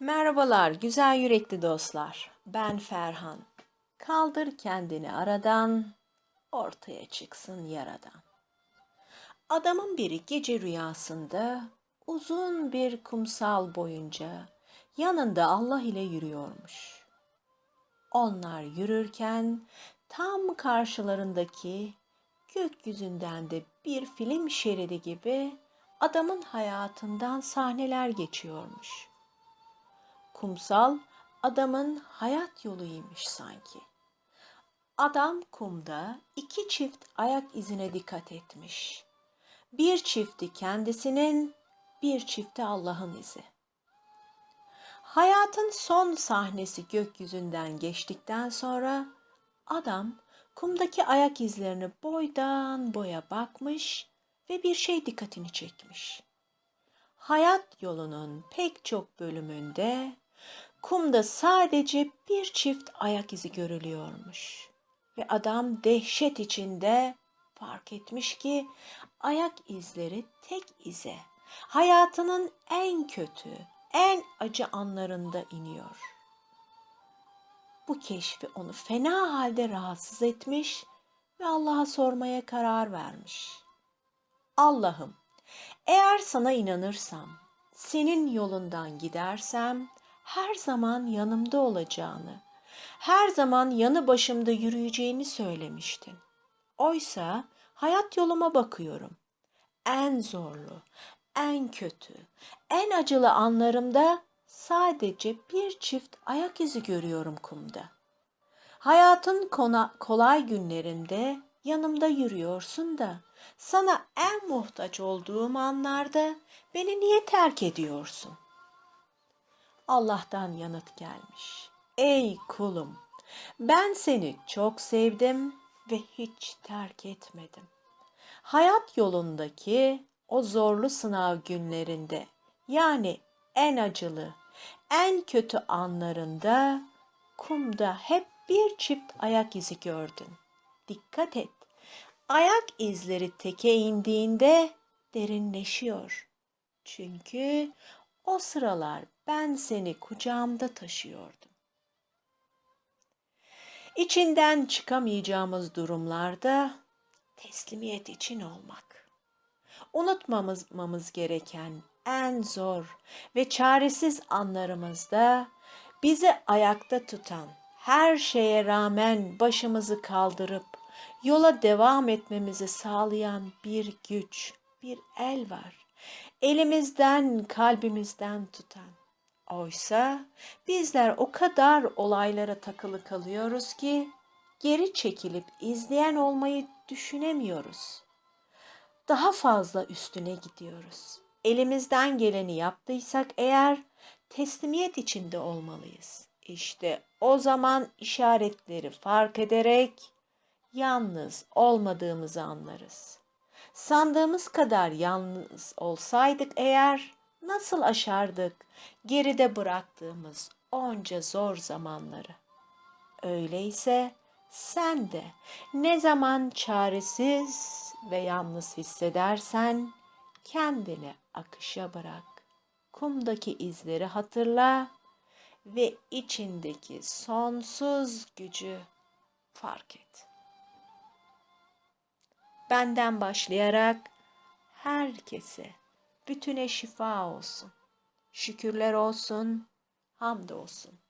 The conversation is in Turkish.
Merhabalar güzel yürekli dostlar. Ben Ferhan. Kaldır kendini aradan, ortaya çıksın yaradan. Adamın biri gece rüyasında uzun bir kumsal boyunca yanında Allah ile yürüyormuş. Onlar yürürken tam karşılarındaki gökyüzünden de bir film şeridi gibi adamın hayatından sahneler geçiyormuş. Kumsal adamın hayat yoluymuş sanki. Adam kumda iki çift ayak izine dikkat etmiş. Bir çifti kendisinin, bir çifti Allah'ın izi. Hayatın son sahnesi gökyüzünden geçtikten sonra adam kumdaki ayak izlerini boydan boya bakmış ve bir şey dikkatini çekmiş. Hayat yolunun pek çok bölümünde kumda sadece bir çift ayak izi görülüyormuş. Ve adam dehşet içinde fark etmiş ki ayak izleri tek ize hayatının en kötü, en acı anlarında iniyor. Bu keşfi onu fena halde rahatsız etmiş ve Allah'a sormaya karar vermiş. Allah'ım, eğer sana inanırsam, senin yolundan gidersem her zaman yanımda olacağını, her zaman yanı başımda yürüyeceğini söylemiştin. Oysa hayat yoluma bakıyorum. En zorlu, en kötü, en acılı anlarımda sadece bir çift ayak izi görüyorum kumda. Hayatın kona, kolay günlerinde yanımda yürüyorsun da sana en muhtaç olduğum anlarda beni niye terk ediyorsun? Allah'tan yanıt gelmiş. Ey kulum, ben seni çok sevdim ve hiç terk etmedim. Hayat yolundaki o zorlu sınav günlerinde yani en acılı, en kötü anlarında kumda hep bir çift ayak izi gördün. Dikkat et. Ayak izleri teke indiğinde derinleşiyor. Çünkü o sıralar ben seni kucağımda taşıyordum. İçinden çıkamayacağımız durumlarda teslimiyet için olmak. Unutmamamız gereken en zor ve çaresiz anlarımızda bizi ayakta tutan, her şeye rağmen başımızı kaldırıp yola devam etmemizi sağlayan bir güç, bir el var. Elimizden, kalbimizden tutan. Oysa bizler o kadar olaylara takılı kalıyoruz ki geri çekilip izleyen olmayı düşünemiyoruz. Daha fazla üstüne gidiyoruz. Elimizden geleni yaptıysak eğer teslimiyet içinde olmalıyız. İşte o zaman işaretleri fark ederek yalnız olmadığımızı anlarız. Sandığımız kadar yalnız olsaydık eğer nasıl aşardık geride bıraktığımız onca zor zamanları? Öyleyse sen de ne zaman çaresiz ve yalnız hissedersen kendini akışa bırak. Kumdaki izleri hatırla ve içindeki sonsuz gücü fark et. Benden başlayarak herkese, bütüne şifa olsun. Şükürler olsun, hamd olsun.